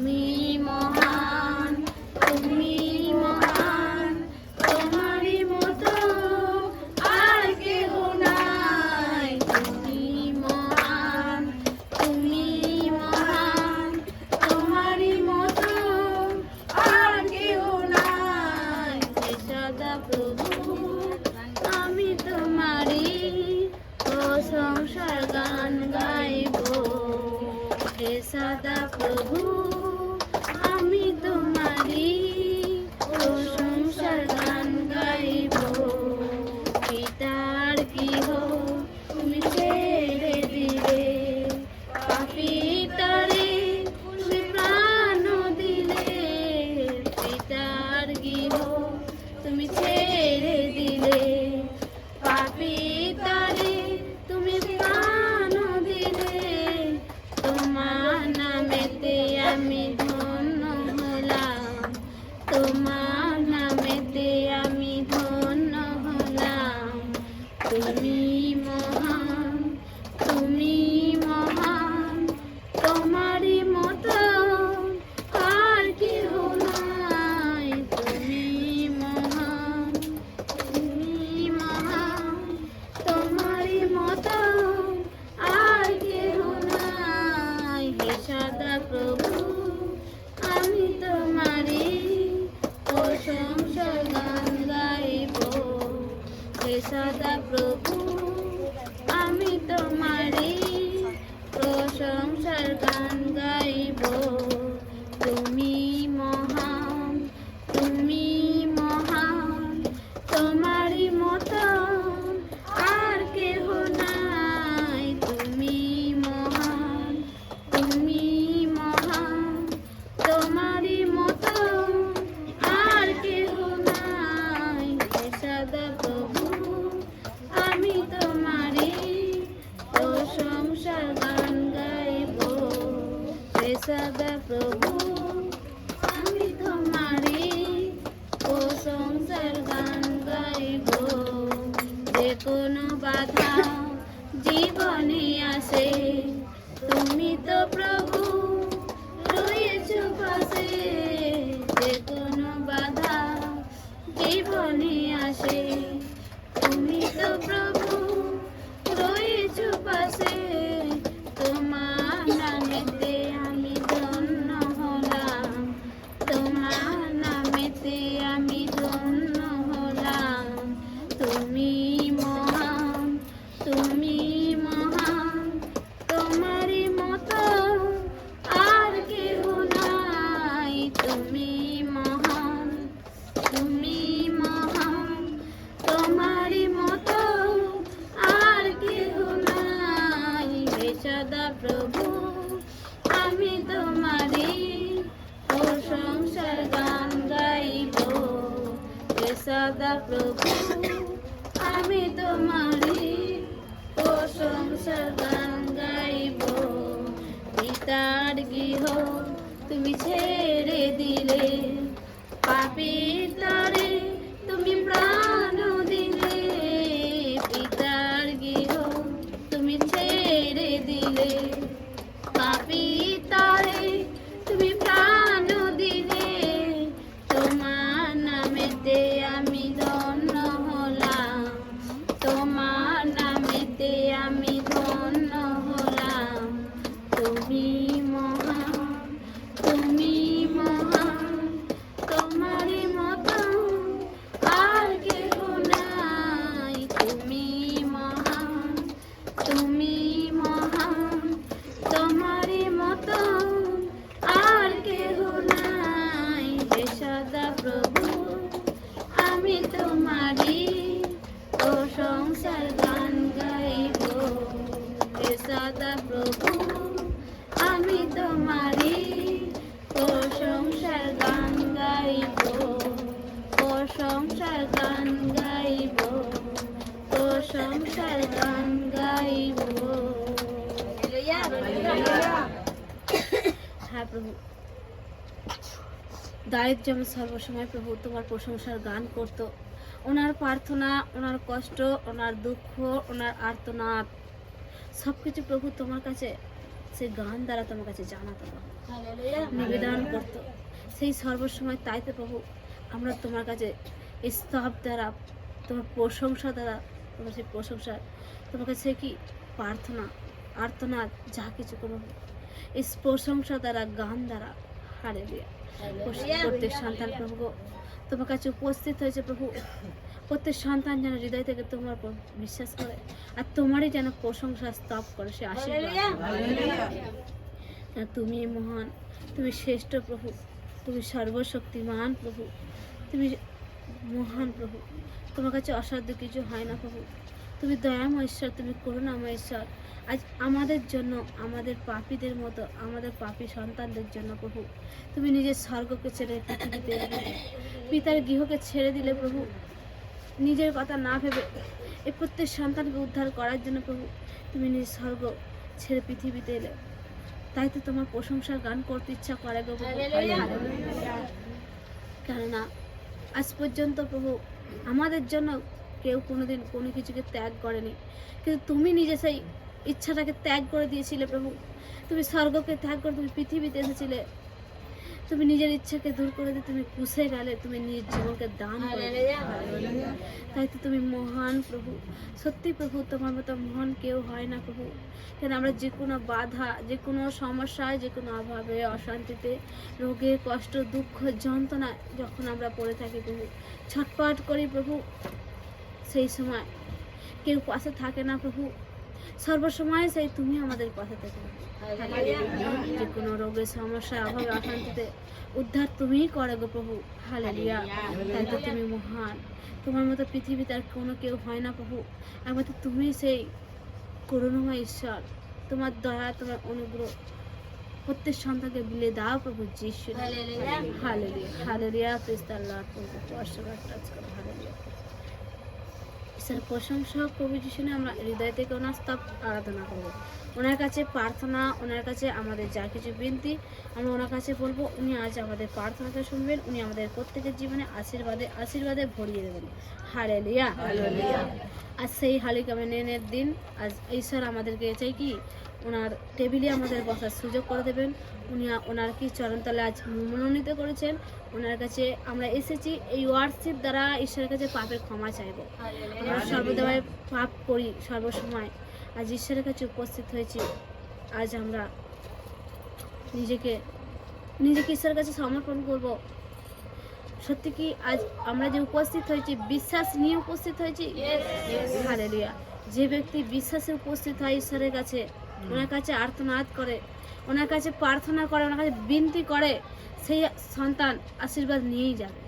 me. সংসার গান গাইব। সদা প্রভু সদা প্রভু আমি তোমারি তো সংসার গান গাইব। হে প্রভু, আমি তোমারি তো সংসার গান গাইব। যে কোনো বাধা জীবনে আসে, তুমি প্রভু রয়েছো পাশে। যে বাধা জীবনে আসে তুমি তো প্রভু সদা প্রভু আমি তোমার প্রশংসা গান গাইব। পিতার গৃহ তুমি ছেড়ে দিলে পাপিতা দারিদ যেমন সর্বসময় প্রভু তোমার প্রশংসার গান করত। ওনার প্রার্থনা ওনার কষ্ট ওনার দুঃখ ওনার আর্তনাদ সব কিছু প্রভু তোমার কাছে সেই গান দ্বারা তোমার কাছে জানাতো। নিবেদন করতো। সেই সর্বসময় তাই তো প্রভু আমরা তোমার কাছে স্তব দ্বারা তোমার প্রশংসা দ্বারা তোমার সেই প্রশংসা তোমার কাছে কি প্রার্থনা আর্তনাদ যা কিছু করো এই প্রশংসা দ্বারা গান দ্বারা। হারে দিয়ে প্রত্যেক সন্তান প্রভু তোমার কাছে উপস্থিত হয়েছে প্রভু। প্রত্যেক সন্তান যেন হৃদয় থেকে তোমার বিশ্বাস করে আর তোমারই যেন প্রশংসা স্তব করে, সে আশীর্বাদ তুমি মহান, তুমি শ্রেষ্ঠ প্রভু। তুমি সর্বশক্তিমান প্রভু। তুমি মহান প্রভু। তোমার কাছে অসাধ্য কিছু হয় না প্রভু। তুমি দয়াময় ঈশ্বর তুমি করুণাময় ঈশ্বর আজ আমাদের জন্য আমাদের পাপীদের মতো আমাদের পাপী সন্তানদের জন্য প্রভু তুমি নিজের স্বর্গকে ছেড়ে পৃথিবীতে এলে। পিতার গৃহকে ছেড়ে দিলে প্রভু নিজের কথা না ভেবে এই প্রত্যেক সন্তানকে উদ্ধার করার জন্য প্রভু তুমি নিজের স্বর্গ ছেড়ে পৃথিবীতে এলে তাই তো তোমার প্রশংসার গান করতে ইচ্ছা করে গো প্রভু। কেননা আজ পর্যন্ত প্রভু আমাদের জন্য কেউ কোনোদিন কোনো কিছুকে ত্যাগ করেনি। কিন্তু তুমি নিজে সেই ইচ্ছাটাকে ত্যাগ করে দিয়েছিলে প্রভু। তুমি স্বর্গকে ত্যাগ করে তুমি পৃথিবীতে এসেছিলে। তুমি নিজের ইচ্ছাকে দূর করে দিয়ে তুমি পুষে গেলে তুমি নিজের জীবনকে দান করে তাই তো তুমি মহান প্রভু। সত্যি প্রভু তোমার মতো মহান কেউ হয় না প্রভু। কেন আমরা যে কোনো বাধা যে কোনো সমস্যায় যে কোনো অভাবে অশান্তিতে রোগে কষ্ট দুঃখ যন্ত্রণা যখন আমরা পড়ে থাকি প্রভু ছটপট করি প্রভু। সেই সময় কেউ পাশে থাকে না প্রভু। সর্বসময় সেই তুমি আমাদের পাশে থেকে। যে কোনো রোগের সমস্যায় অভাবে, অশান্তিতে উদ্ধার তুমিই করে গো প্রভু। হালেলিয়া। তাই তো তুমি মহান। তোমার মতো পৃথিবীতে আর কোনো কেউ হয় না প্রভু। একমাত্র তুমি সেই করুণময় ঈশ্বর। তোমার দয়া, তোমার অনুগ্রহ প্রত্যেক সন্তানকে বিলে দাও প্রভু যিশু হালেলিয়া। হালেলিয়া। প্রেস্তার লাভ প্রভু পরশুরার টাচ হালেলিয়া। ঈশ্বর প্রশংসা প্রভু যিশুনে আমরা হৃদয় থেকে ওনার স্তব আরাধনা করব। ওনার কাছে প্রার্থনা ওনার কাছে আমাদের যা কিছু বিনতি আমরা ওনার কাছে বলব উনি আজ আমাদের প্রার্থনাটা শুনবেন উনি আমাদের প্রত্যেকের জীবনে আশীর্বাদে আশীর্বাদে ভরিয়ে দেবেন। হারে লিয়া আজ সেই হালিকামেনের দিন আজ ঈশ্বর আমাদেরকে চাই কি? ওনার টেবিলে আমাদের বসার সুযোগ করে দেবেন। উনি ওনার কি চরণতলে আজ মনোনীত করেছেন ওনার কাছে আমরা এসেছি। এই ওয়ার্ডশিপ দ্বারা ঈশ্বরের কাছে পাপের ক্ষমা চাইব। আমরা সর্বদাই পাপ করি সর্বসময়। আজ ঈশ্বরের কাছে উপস্থিত হয়েছি। আজ আমরা নিজেকে নিজেকে ঈশ্বরের কাছে সমর্পণ করব। সত্যি কি আজ আমরা যে উপস্থিত হয়েছি বিশ্বাস নিয়ে উপস্থিত হয়েছি? হালেলুয়া যে ব্যক্তি বিশ্বাসে উপস্থিত হয় ঈশ্বরের কাছে ওনার কাছে আর্তনাদ করে ওনার কাছে প্রার্থনা করে ওনার কাছে বিনতি করে সেই সন্তান আশীর্বাদ নিয়েই যাবে।